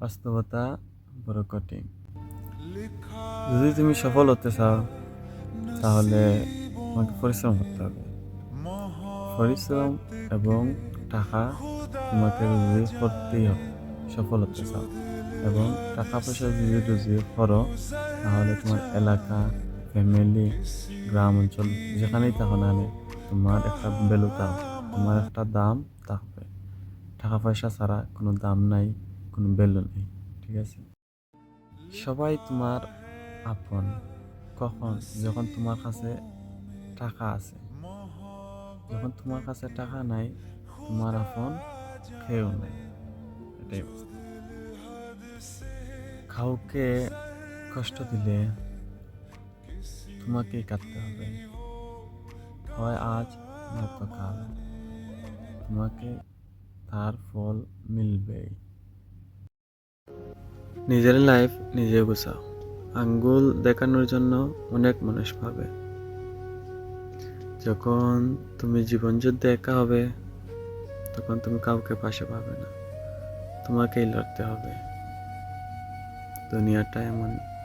বাস্তবতা বড় কঠিন। যদি তুমি সফল হতে চাও তাহলে তোমাকে পরিশ্রম করতে হবে। পরিশ্রম এবং টাকা তোমাকে রুজি করতেই হবে সফল হতে চাও। এবং টাকা পয়সা যদি রুজি করো তাহলে তোমার এলাকা ফ্যামিলি গ্রাম অঞ্চল যেখানেই থাকো না তোমার একটা ভ্যালু থাকবে তোমার একটা দাম থাকবে। টাকা পয়সা ছাড়া কোনো দাম নাই কোনো ভ্যালু নেই, ঠিক আছে? সবাই তোমার আপন, কখন? যখন তোমার কাছে টাকা আছে। যখন তোমার কাছে টাকা নাই, তোমার আপন কেউ নাই। এটাই কাউকে কষ্ট দিলে তোমাকেই কাটতে হবে। হয় আজ নয়তো কাল। তোমাকে তার ফল মিলবেই। নিজের লাইফ নিজে গুছাও। আঙ্গুল দেখানোর জন্য অনেক মানুষ পাবে যখন তুমি জীবন যুদ্ধে একা হবে, তখন তুমি কাউকে পাশে পাবে না। তোমাকেই লড়তে হবে। দুনিয়াটা এমন।